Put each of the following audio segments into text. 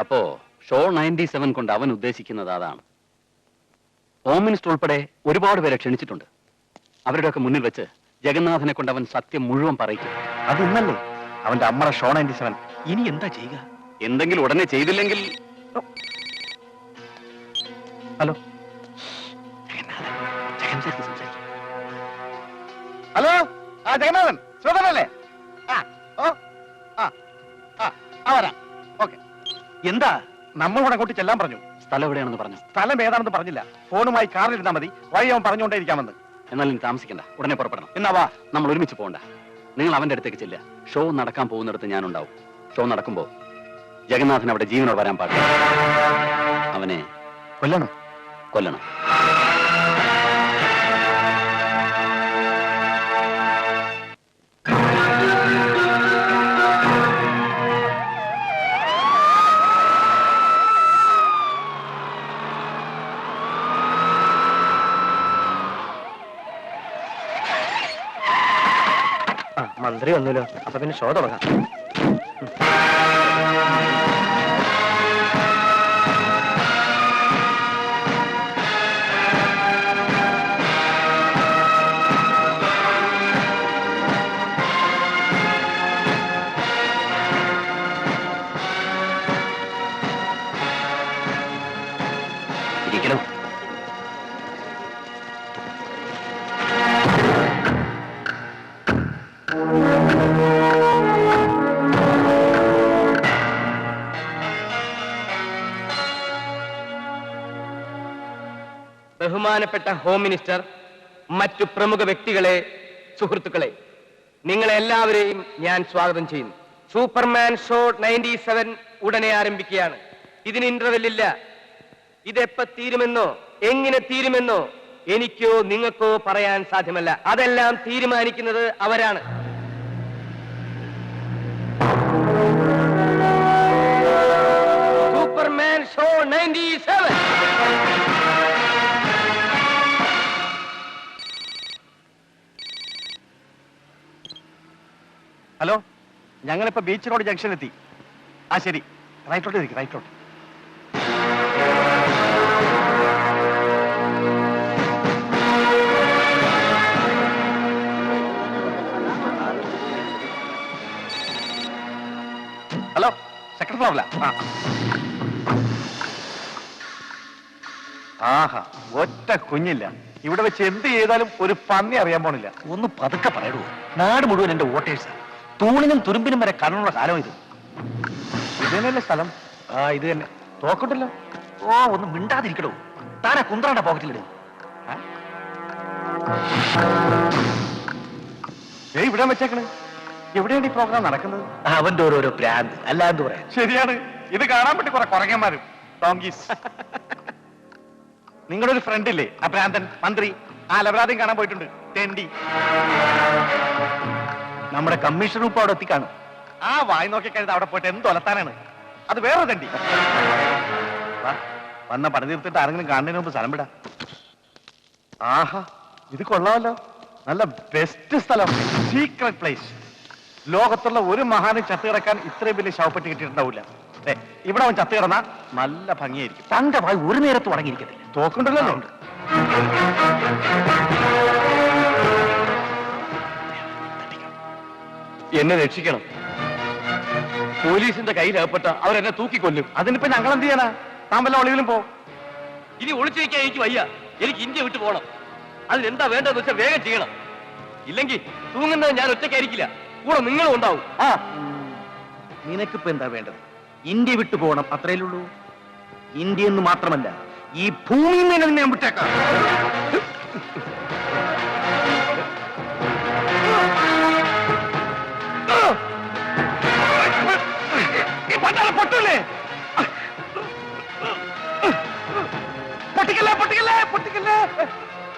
അപ്പോ show ninety seven കൊണ്ട് അവൻ ഉദ്ദേശിക്കുന്നത് അതാണ്. ഹോം മിനിസ്റ്റർ ഉൾപ്പെടെ ഒരുപാട് പേരെ ക്ഷണിച്ചിട്ടുണ്ട്. അവരുടെയൊക്കെ മുന്നിൽ വെച്ച് ജഗന്നാഥനെ കൊണ്ട് അവൻ സത്യം മുഴുവൻ പറയിക്കും. അത് ഇന്നല്ലേ? അവന്റെ അമ്മ ഷോ നയന്റി സെവൻ. ഇനി എന്താ ചെയ്യുക? എന്തെങ്കിലും ഉടനെ ചെയ്തില്ലെങ്കിൽ ഹലോ? ഹലോ? ആ ജഗന്നാഥൻ. ശ്രോതനല്ലേ? ആ ഓ ആ ആ ആ വരാം. എന്താ? നമ്മളോട് അങ്ങോട്ട് ചെല്ലാൻ പറഞ്ഞു. സ്ഥലം എവിടെയാണെന്ന് പറഞ്ഞു? സ്ഥലം ഏതാണെന്ന് പറഞ്ഞില്ല. ഫോണുമായി കാറിൽ ഇരുന്നാൽ മതി. വഴി അവൻ പറഞ്ഞുകൊണ്ടേയിരിക്കാമെന്ന്. എന്നാലും താമസിക്കണ്ട. ഉടനെ പുറപ്പെടണം. എന്നാ വാ. നമ്മൾ ഒരുമിച്ച് പോകണ്ട. നിങ്ങൾ അവന്റെ അടുത്തേക്ക് ചെല്ലുക. ഷോ നടക്കാൻ പോകുന്നിടത്ത് ഞാനുണ്ടാവും. ഷോ നടക്കുമ്പോ ജഗന്നാഥൻ അവിടെ ജീവനോട് വരാൻ പാടില്ല. അവനെ കൊല്ലണം. കൊല്ലണം. മന്ത്രി വന്നല്ലോ. അപ്പൊ പിന്നെ ഷോ തുടങ്ങാം. ബഹുമാനപ്പെട്ട ഹോം മിനിസ്റ്റർ മറ്റു പ്രമുഖ വ്യക്തികളെ സുഹൃത്തുക്കളെ നിങ്ങളെ എല്ലാവരെയും ഞാൻ സ്വാഗതം ചെയ്യുന്നു. സൂപ്പർമാൻ ഷോ നയന്റി സെവൻ ഉടനെ ആരംഭിക്കുകയാണ്. ഇതിന് ഇന്റർവെല്ലില്ല ഇതെപ്പ തീരുമെന്നോ എങ്ങനെ തീരുമെന്നോ എനിക്കോ നിങ്ങൾക്കോ പറയാൻ സാധ്യമല്ല. അതെല്ലാം തീരുമാനിക്കുന്നത് അവരാണ്. സൂപ്പർമാൻ ഷോ നയന്റി ഹലോ ഞങ്ങളിപ്പോ ബീച്ച് റോഡ് ജംഗ്ഷൻ എത്തി ആ ശരി. റൈറ്റോട്ട് ഇരിക്കും റൈറ്റോട്ട്. ഹലോ സെക്കൻഡ് ഫ്ലോറില ആഹാ ഒറ്റ കുഞ്ഞില്ല. ഇവിടെ വെച്ച് എന്ത് ചെയ്താലും ഒരു പന്നി അറിയാൻ പോണില്ല. ഒന്ന് പതുക്കെ പറയടൂ നാട് മുഴുവൻ എന്റെ വോട്ടേഴ്സാ. തൂണിനും തുരുമ്പിനും വരെ കണ്ണുള്ള കാലം ഇത്. ഇതന്നെയല്ലേ സ്ഥലം? ആ ഇത് തന്നെ. തോക്കട്ടല്ലോ. ഓ ഒന്ന് മിണ്ടാതിരിക്കടോ. താനാ കുന്ത്രാണ്ട പോക്കറ്റിലിടും. ഏയ് ഇവിടെ വെച്ചേക്കണ്. എവിടെയാണ് ഈ പ്രോഗ്രാം നടക്കുന്നത്? അവന്റെ ഓരോരോ പ്രാന്ത്. അല്ലാന്ന് പറയാം. ശരിയാണ്. ഇത് കാണാൻ പറ്റി കുറെ കുറങ്ങന്മാരും ടോങ്കീസ് നിങ്ങളുടെ ഒരു ഫ്രണ്ട് ഇല്ലേ? ആ ഭ്രാന്തൻ മന്ത്രി. ആ ലബരാദ്യം കാണാൻ പോയിട്ടുണ്ട്. തെണ്ടി. നമ്മുടെ കമ്മീഷണർ ഇപ്പൊ അവിടെ എത്തിക്കാണ്. ആ വായി നോക്കി കഴിഞ്ഞാൽ അവിടെ പോയിട്ട് എന്ത് ഒലത്താനാണ്? അത് വേറെ തണ്ടി. വന്ന പണി തീർത്തിട്ട് ആരെങ്കിലും കാണുന്നതിന് മുമ്പ് സ്ഥലം വിടാ. ആഹാ ഇത് കൊള്ളാമല്ലോ. നല്ല ബെസ്റ്റ് സ്ഥലം. സീക്രട്ട് പ്ലേസ് ലോകത്തുള്ള ഒരു മഹാനെ ചത്തു കിടക്കാൻ ഇത്രയും വലിയ ശവപ്പെട്ടി കിട്ടിയിട്ടുണ്ടാവില്ല. ഇവിടെ അവൻ ചത്തു കിടന്നാ നല്ല ഭംഗിയായിരിക്കും. തന്റെ വായി ഒരു നേരത്ത് ഉടങ്ങിയിരിക്കത്തില്ല തോക്കുണ്ടല്ലോ. ഉണ്ട്. എന്നെ രക്ഷിക്കണം. പോലീസിന്റെ കയ്യിലകപ്പെട്ട അവരെന്നെ തൂക്കിക്കൊല്ലും. അതിനിപ്പോ ഞങ്ങൾ എന്ത് ചെയ്യാനാ? താൻ വല്ല ഒളിവിലും പോ. ഇനി ഒളിച്ചു വയ്ക്കാൻ എനിക്ക് വയ്യ. എനിക്ക് ഇന്ത്യ വിട്ടു പോകണം അതിനെന്താ വേണ്ടതെന്ന് വെച്ചാൽ വേഗം ചെയ്യണം. ഇല്ലെങ്കിൽ തൂങ്ങുന്നത് ഞാൻ ഒറ്റയ്ക്കായിരിക്കില്ല. കൂടെ നിങ്ങളും ഉണ്ടാവും. ആ. നിനക്കിപ്പോ എന്താ വേണ്ടത്? ഇന്ത്യ വിട്ടു പോകണം അത്രയല്ലുള്ളൂ ഇന്ത്യ എന്ന് മാത്രമല്ല ഈ ഭൂമിയിൽ നിന്ന് തന്നെ ഞാൻ വിട്ടേക്കാം. പട്ടിക്കല്ലേ? പട്ടിക്കല്ലേ പൊട്ടിക്കല്ലേ പൊട്ടിക്കല്ലേ? പൊട്ടിക്കല്ലേ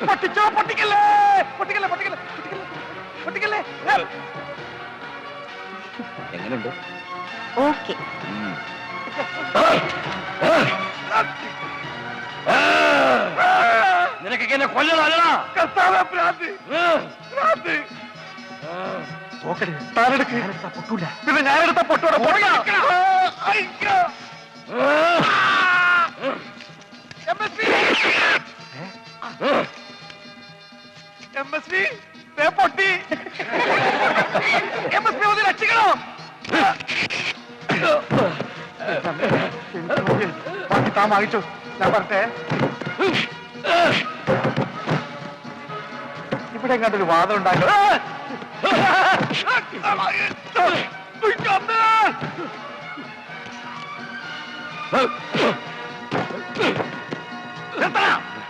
പൊട്ടിച്ചോ പൊട്ടിക്കല്ലേ? പൊട്ടിക്കല്ലേ പൊട്ടിക്കല്ലേ പൊട്ടിക്കല്ലേ? പൊട്ടിക്കല്ലേ? എങ്ങനെയുണ്ട് ഓക്കെ. നിനക്കൊക്കെ എന്നെ കൊല്ലണല്ലടാ കർത്താവേ ഭ്രാന്ത് ഭ്രാന്ത് തോക്കരുത് താനെടുക്ക്. ഞാനെടുത്താ പൊട്ടൂല. പിന്നെ ഞാനെടുത്ത പൊട്ടോടെ പൊട്ടി എം എസ് പി ഒന്ന് രക്ഷിക്കണോ ബാക്കി താൻ വാങ്ങിച്ചു ഞാൻ പറഞ്ഞേ ഇവിടെ എങ്ങാണ്ടൊരു വാദം ഉണ്ടാക്കുക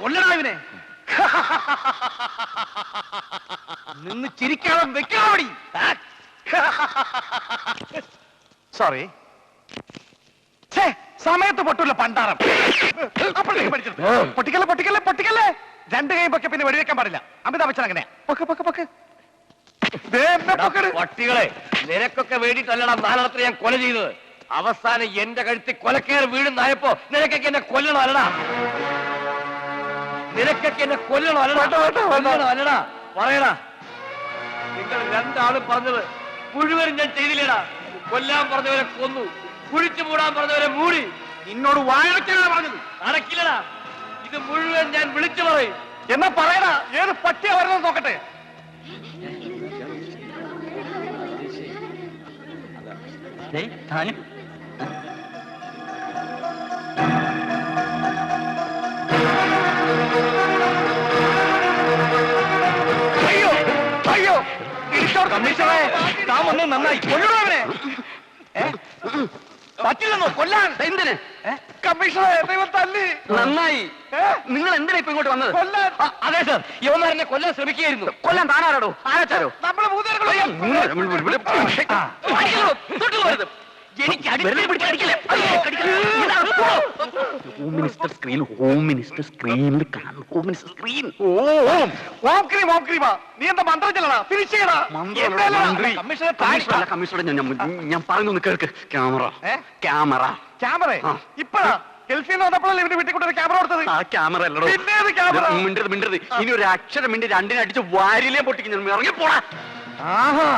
ഉണ്ടാക്കും ഇവനെ. നിന്ന് ചിരിക്കാതെ വെക്കാവടി സോറി സമയത്ത് പൊട്ടൂല പണ്ടാരം. അപ്പോഴേക്ക് പഠിച്ചത് പൊട്ടിക്കല്ലേ പൊട്ടിക്കല്ലേ പൊട്ടിക്കല്ലേ. രണ്ട് കൈ പൊക്കെ പിന്നെ വെടിവെക്കാൻ പാടില്ല. അമിതാഭ് ബച്ചൻ അങ്ങനെ. പൊക്ക് പൊക്ക് പൊക്ക്. പട്ടികളെ നിനക്കൊക്കെ വേണ്ടിട്ടല്ലടാ നാലെണ്ണത്തിന് ഞാൻ കൊല ചെയ്തത്. അവസാനം എന്റെ കഴുത്തിൽ കൊലക്കേറ് വീഴുന്നായപ്പോ നിനക്കൊക്കെ എന്നെ കൊല്ലണം അല്ലടാ? നിനക്കൊക്കെ എന്നെ കൊല്ലണം അല്ലടാ. കൊല്ലണം അല്ലടാ? പറയടാ. നിങ്ങൾ രണ്ടാളും പറഞ്ഞത് മുഴുവനും ഞാൻ ചെയ്തില്ലടാ. കൊല്ലാൻ പറഞ്ഞവരെ കൊന്നു. കുഴിച്ചു മൂടാൻ പറഞ്ഞവരെ മൂടി. നിന്നോട് വായിക്കില്ല പറഞ്ഞത്. നടക്കില്ലടാ. ഇത് മുഴുവൻ ഞാൻ വിളിച്ചു പറയും. എന്നാ പറയടാ ഏത് പട്ടിയ വരുന്നത് നോക്കട്ടെ. അയ്യോ കമ്മീഷണറെ താൻ വന്ന് നന്നായി കൊല്ലണോ അവനെ? പറ്റില്ലെന്നോ? കൊല്ലാൻ. എന്തിന്? കമ്മീഷണറെ ദൈവം തല്ലി. നന്നായി. നിങ്ങൾ എന്തിനാ ഇപ്പൊ ഇങ്ങോട്ട് വന്നത്? കൊല്ലാൻ. അതെ സർ. യുവമാരനെ കൊല്ലാൻ ശ്രമിക്കുകയായിരുന്നു. കൊല്ലാൻ താനാരാടോ? ആരാച്ചാരോ നമ്മളെ എനിക്ക് home minister screen home minister സ്ക്രീനിൽ കാണും ഹോം മിനിസ്റ്റർ സ്ക്രീൻ ഓം ഓം. ക്രീം ഓം ക്രീമാ. നീ എന്താ മന്ത്രം ചെല്ലടാ ഫിനിഷ് ചെയ്യടാ കമ്മീഷണറെ കമ്മീഷണർ കമ്മീഷണർ ഞാൻ ഞാൻ- കേൾക്ക്. ക്യാമറ. ക്യാമറ. ക്യാമറ. ഇപ്പഴാ ഇനി ഒരു അക്ഷരം മിണ്ടി രണ്ടിനടിച്ച് വാരിലേ പൊട്ടിക്കുന്നു ഇറങ്ങി പോടാ ആഹാ.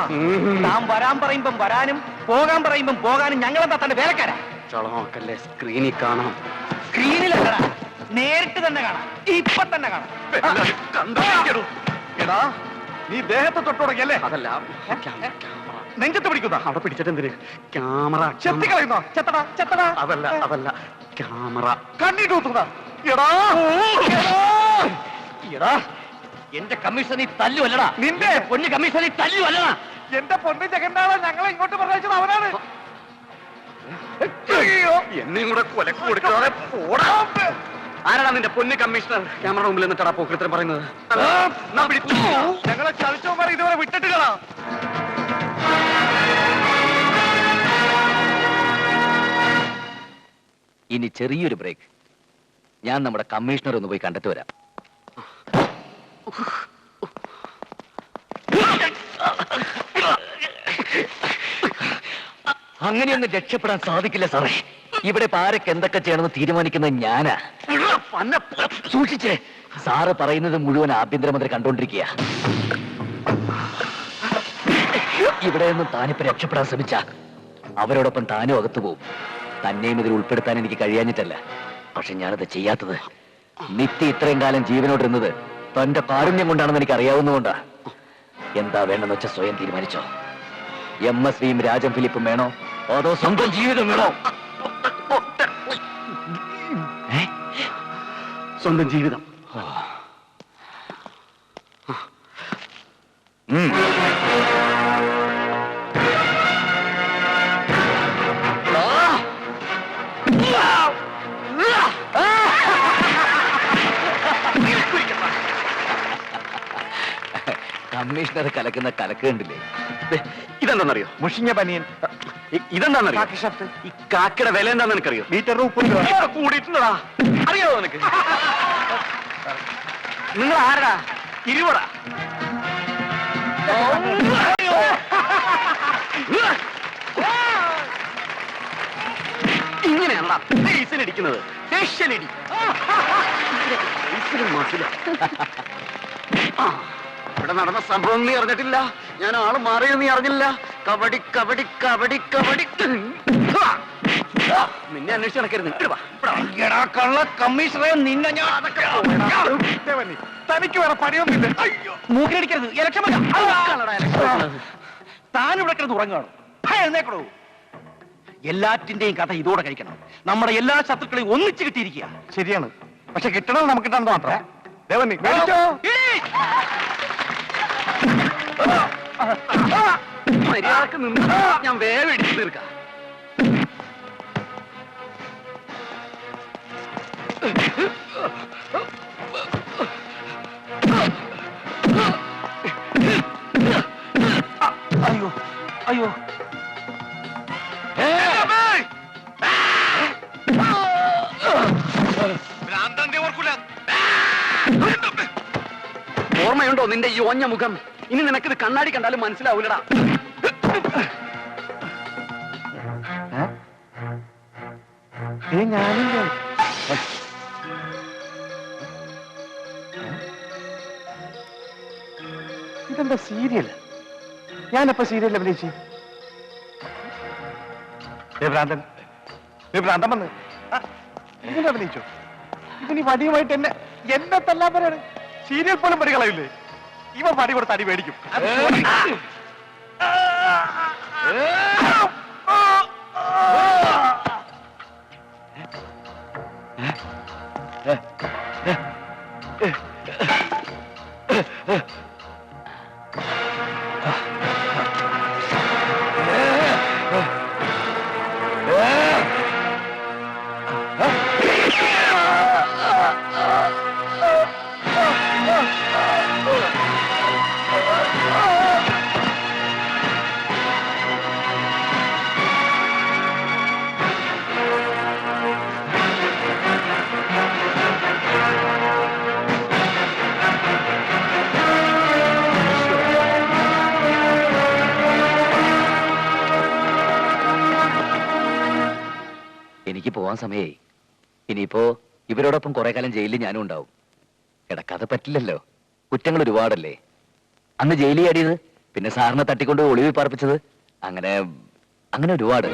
താൻ വരാൻ പറയുമ്പം വരാനും പോകാൻ പറയുമ്പം പോകാനും ഞങ്ങളെന്താ തന്റെ വേലക്കാരാ? ചളമാക്കല്ലേ സ്ക്രീനിൽ കാണാം സ്ക്രീനിൽ നേരിട്ട് തന്നെ കാണാം ഇപ്പൊ തന്നെ കാണാം. കണ്ടോ എടാ നീ ദേഹത്തെ തൊട്ടുടങ്ങിയല്ലേ? അതല്ല നെഞ്ചത്ത് പിടിക്കുന്ന? അവിടെ പിടിച്ചിട്ട് എന്തിന് ക്യാമറ ചെത്തി കളയുന്നോ? ചെത്തടാ ചെത്തടാ. അതല്ല അതല്ല ക്യാമറ കണ്ണിട്ട് ഊത്തുന്ന? എടാ എടാ. എന്റെ കമ്മീഷൻ നീ തല്ലു അല്ലടാ നിന്റെ പൊന്നു കമ്മീഷൻ നീ തല്ലു അല്ലടാ എന്റെ പൊന്ന് ജഗന്നാഥ ഞങ്ങളെ ഇങ്ങോട്ട് പറഞ്ഞത് അവനാണ്. എന്നെയും കൂടെ കൊലക്ക് കൊടുക്കാതെ പോടാ. ആരാണ് നിന്റെ പൊന്ന് കമ്മീഷണർ? ക്യാമറ മുമ്പിൽ എന്നിട്ടാ പോക്കൃത്രം പറയുന്നത്. ഞങ്ങളെ ചതിച്ചോമാർ ഇതുവരെ വിട്ടിട്ടുകളാ ഇനി ചെറിയൊരു ബ്രേക്ക്. ഞാൻ നമ്മുടെ കമ്മീഷണർ ഒന്ന് പോയി കണ്ടെത്തി വരാം. അങ്ങനെയൊന്നും രക്ഷപ്പെടാൻ സാധിക്കില്ല സാറേ. ഇവിടെ പാരക്ക് എന്തൊക്കെ ചെയ്യണമെന്ന് തീരുമാനിക്കുന്നത് ഞാനാ. സൂക്ഷിച്ചേ. സാറ് പറയുന്നത് മുഴുവൻ ആഭ്യന്തരമന്ത്രി കണ്ടോണ്ടിരിക്കുക ഇവിടെ നിന്നും താനിപ്പോ രക്ഷപ്പെടാൻ ശ്രമിച്ച. അവരോടൊപ്പം താനും അകത്തു പോവും. തന്നെയും ഇതിൽ ഉൾപ്പെടുത്താൻ എനിക്ക് കഴിയാഞ്ഞിട്ടല്ല. പക്ഷെ ഞാനത് ചെയ്യാത്തത് നിത്യ ഇത്രയും കാലം ജീവനോടിരുന്നത് തന്റെ കാരുണ്യം കൊണ്ടാണെന്ന് എനിക്ക് അറിയാവുന്നതുകൊണ്ടാ എന്താ വേണ്ടെന്ന് വെച്ചാൽ സ്വയം തീരുമാനിച്ചോ. എം എസ് വിയും രാജം ഫിലിപ്പും വേണോ? അതോ സ്വന്തം ജീവിതം വേണോ? സ്വന്തം ജീവിതം. ഉം. കമ്മീഷണർ കലക്കുന്ന കലക്ക് കണ്ടില്ലേ ഇതെന്താണെന്നറിയോ? മുഷിഞ്ഞ പനിയൻ. ഇതെന്താണെന്നറിയോ? കാക്കി ഷർട്ട് ഈ കാക്കയുടെ വില എന്താണെന്ന് എനിക്കറിയോ മീറ്റർ കൂടിയിട്ടുണ്ടടാ. അറിയാവോ നിനക്ക്? നിങ്ങൾ ആരടാ ഇരുവടാ ഇങ്ങനെയാണടാ ഫേസിലിടിക്കുന്നത് ഫേഷ്യലിടി ഫേസിലും മസിലും. ആ, ഇവിടെ നടന്ന സംഭവം നീ അറിഞ്ഞിട്ടില്ല? ഞാൻ ആൾ മാറിയത് നീ അറിഞ്ഞില്ല? കബഡി കബഡി കബഡി കബഡി. നിന്നെ അന്വേഷിച്ച് നടക്കരുത്. ഇങ്ങട് വാ, എടാ കള്ള കമ്മീഷണറെ നിന്നെ ഞാൻ തനിക്ക് വേറെ പണിയൊന്നുമില്ല. അയ്യോ. മൂക്കിലടിക്കരുത് ഇലക്ഷൻ. താൻ ഇവിടെ കിടന്ന് ഉറങ്ങാണ് എഴുന്നേക്കണോ എല്ലാറ്റിന്റെയും കഥ ഇതോടെ കഴിക്കണം. നമ്മുടെ എല്ലാ ശത്രുക്കളെയും ഒന്നിച്ച് കിട്ടിയിരിക്കുക ശരിയാണ്. പക്ഷെ കിട്ടണത് നമുക്ക് കിട്ടാൻ മാത്രം. ദേവന്നി മേടിച്ചോ? മര്യാദയ്ക്ക് നിന്ന് ഞാൻ വേഗം എടുത്തു തീർക്കാം. അയ്യോ അയ്യോ. ഓർമ്മയുണ്ടോ നിന്റെ ഈ ഓഞ്ഞ മുഖം ഇനി നിനക്കിത് കണ്ണാടി കണ്ടാലും മനസ്സിലാവൂലടാ. ഇതെന്താ സീരിയൽ ഞാനപ്പോ സീരിയൽ അഭിനയിച്ചു? ഭ്രാന്തൻ. ഭ്രാന്തൻ വന്ന്. ഇങ്ങനെ അഭിനയിച്ചു? ഇവന് വടിയുമായിട്ട് എന്നെ എന്നെ തല്ലാൻ പറയാണ് സീരിയൽ പോലും പടി ഇവ പടി കൊടുത്ത് അടി മേടിക്കും. എനിക്ക് പോവാൻ സമയേ ഇനിയിപ്പോ ഇവരോടൊപ്പം കുറെ കാലം ജയിലിൽ ഞാനും ഉണ്ടാവും. കിടക്കാതെ പറ്റില്ലല്ലോ. കുറ്റങ്ങൾ ഒരുപാടല്ലേ. അന്ന് ജയിലിൽ അടിയത് പിന്നെ സാറിനെ തട്ടിക്കൊണ്ട് ഒളിവിൽ പാർപ്പിച്ചത്? അങ്ങനെ അങ്ങനെ ഒരുപാട്.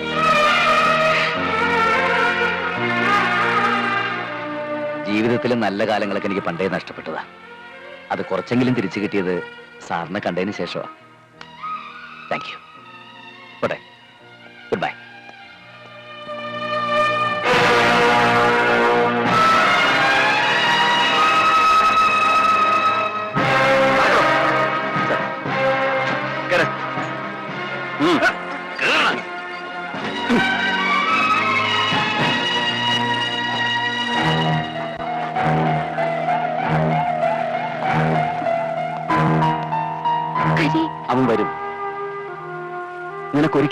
ജീവിതത്തിലെ നല്ല കാലങ്ങളൊക്കെ എനിക്ക് പണ്ടേ നഷ്ടപ്പെട്ടതാ. അത് കുറച്ചെങ്കിലും തിരിച്ചു കിട്ടിയത് സാറിനെ കണ്ടതിന് ശേഷമാ താങ്ക് യു ഗുഡ് ബൈ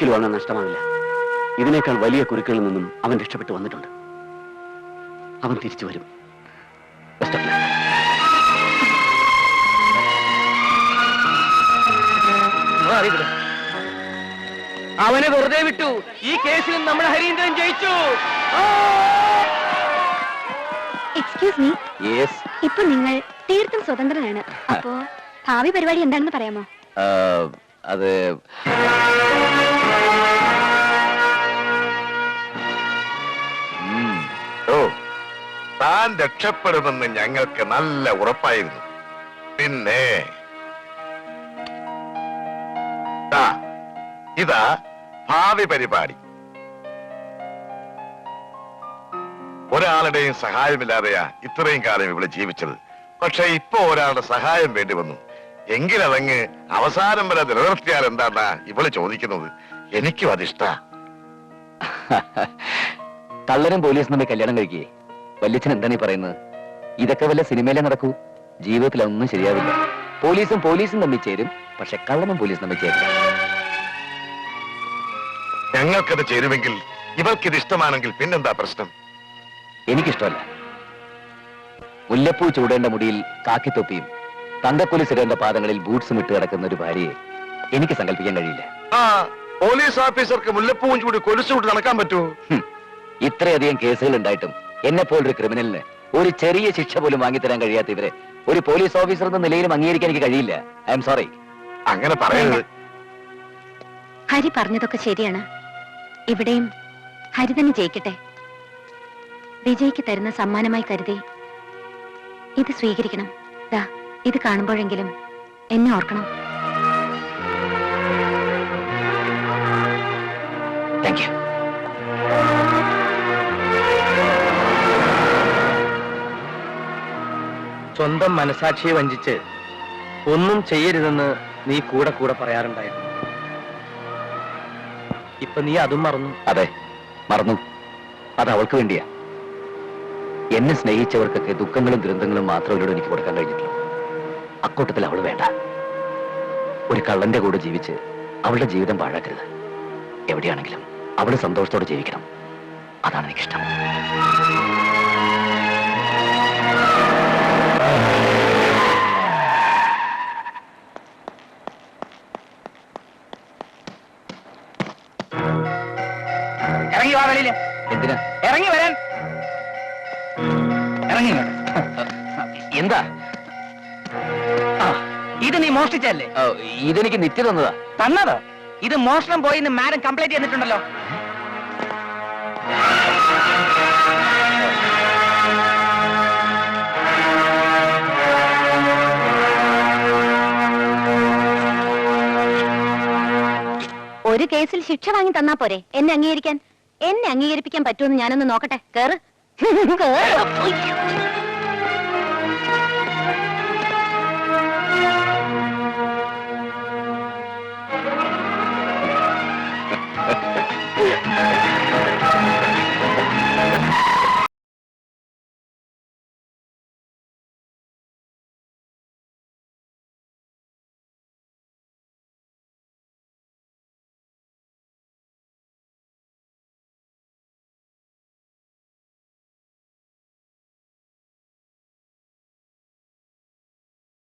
നിനക്കൊരിക്കലും അവന് നഷ്ടമാവില്ല. ഇതിനേക്കാൾ വലിയ കുരുക്കളിൽ നിന്നും അവൻ രക്ഷപ്പെട്ടു വന്നിട്ടുണ്ട്. അവൻ തിരിച്ചു വരും. അവനെ വെറുതെ വിട്ടു. ഈ കേസിൽ നമ്മൾ ഹരീന്ദ്രൻ ജയിച്ചു. Excuse me Yes. ഇപ്പൊ നിങ്ങൾ തീർത്തും സ്വതന്ത്രനാണ് അപ്പോ ഭാവി പരിപാടി എന്താണെന്ന് പറയാമോ? ആ, അത്. ഓ താൻ രക്ഷപ്പെടുമെന്ന് ഞങ്ങൾക്ക് നല്ല ഉറപ്പായിരുന്നു. പിന്നെ ഇതാ ഭാവി പരിപാടി. ഒരാളുടെയും സഹായമില്ലാതെയാ ഇത്രയും കാലം ഇവിടെ ജീവിച്ചത്. പക്ഷെ ഇപ്പൊ ഒരാളുടെ സഹായം വേണ്ടി വന്നു. എങ്കിലതങ്ങ് അവസാനം വരെ നിലനിർത്തിയാൽ എന്താണ് ഇവൾ ചോദിക്കുന്നത്? എനിക്കും അതിഷ്ട. കള്ളനും പോലീസും തമ്മിൽ കല്യാണം കഴിക്കേ. വല്യച്ഛൻ എന്താണ് ഈ പറയുന്നത്? ഇതൊക്കെ വല്ല സിനിമയിലെ നടക്കൂ? ജീവിതത്തിൽ ഒന്നും ശരിയാവില്ല. പോലീസും പോലീസും തമ്മിൽ ചേരും പക്ഷെ കള്ളനും പോലീസും തമ്മിൽ ചേരും ഞങ്ങൾക്കത് ചേരുമെങ്കിൽ ഇവൾക്കിത് ഇഷ്ടമാണെങ്കിൽ പിന്നെന്താ പ്രശ്നം? എനിക്കിഷ്ടമല്ല. മുല്ലപ്പൂ ചൂടേണ്ട മുടിയിൽ കാക്കിത്തൊപ്പിയും തങ്കക്കൊലിസ് ഇടേണ്ട പാദങ്ങളിൽ ബൂട്ട്സും ഇട്ട് കിടക്കുന്ന ഒരു ഭാര്യയെ എനിക്ക് സങ്കല്പിക്കാൻ കഴിയില്ല. ആ പോലീസ് ഓഫീസർക്ക് മുല്ലപ്പൂവും ചൂടി കൊലുസും വിട്ട് നടക്കാൻ പറ്റുമോ? ഹും. ഇത്രയധികം കേസുകൾ ഉണ്ടായിട്ടും എന്നെ പോലൊരു ക്രിമിനലിന് ഒരു ചെറിയ ശിക്ഷ പോലും വാങ്ങിത്തരാൻ കഴിയാത്ത ഇവരെ ഒരു പോലീസ് ഓഫീസർ എന്ന നിലയിലും അംഗീകരിക്കാൻ എനിക്ക് കഴിയില്ല. I'm sorry. അങ്ങനെ പറയരുത്. ഹരി പറഞ്ഞതൊക്കെ ശരിയാണ്. ഇവിടെയും ഹരി തന്നെ ജയിക്കട്ടെ. വിജയ്ക്ക് തരുന്ന സമ്മാനമായി കരുതി ഇത് സ്വീകരിക്കണം. ദാ. ഇത് കാണുമ്പോഴെങ്കിലും എന്നെ ഓർക്കണം. സ്വന്തം മനസാക്ഷിയെ വഞ്ചിച്ച് ഒന്നും ചെയ്യരുതെന്ന് നീ കൂടെ കൂടെ പറയാറുണ്ടായിരുന്നു. ഇപ്പൊ നീ അതും മറന്നു. അതെ മറന്നു. അത് അവൾക്ക് വേണ്ടിയാ. എന്നെ സ്നേഹിച്ചവർക്കൊക്കെ ദുഃഖങ്ങളും ദുരന്തങ്ങളും മാത്രം അവരോട് എനിക്ക് കൊടുക്കാൻ കഴിഞ്ഞിട്ടില്ല. അക്കൂട്ടത്തിൽ അവൾ വേണ്ട. ഒരു കള്ളന്റെ കൂടെ ജീവിച്ച് അവളുടെ ജീവിതം പാഴാക്കരുത്. എവിടെയാണെങ്കിലും അവൾ സന്തോഷത്തോടെ ജീവിക്കണം. അതാണ് എനിക്കിഷ്ടം. ഇറങ്ങി വാ വെളിയിൽ. എന്തിനാ? ഇറങ്ങി വരാൻ. ഇറങ്ങി. എന്താ? ഇത് നീ മോഷ്ടിച്ചല്ലേ ഓ, ഇതെനിക്ക് നിത്യ തന്നതാ. തന്നതോ? ഇത് മോഷണം പോയി എന്ന് മാഡം കംപ്ലൈന്റ് ചെയ്തിട്ടുണ്ടല്ലോ. ഒരു കേസിൽ ശിക്ഷ വാങ്ങി തന്നാ പോരെ. എന്നെ അംഗീകരിക്കാൻ. എന്നെ അംഗീകരിപ്പിക്കാൻ പറ്റുമെന്ന് ഞാനൊന്ന് നോക്കട്ടെ. കേറ്. കേറ്.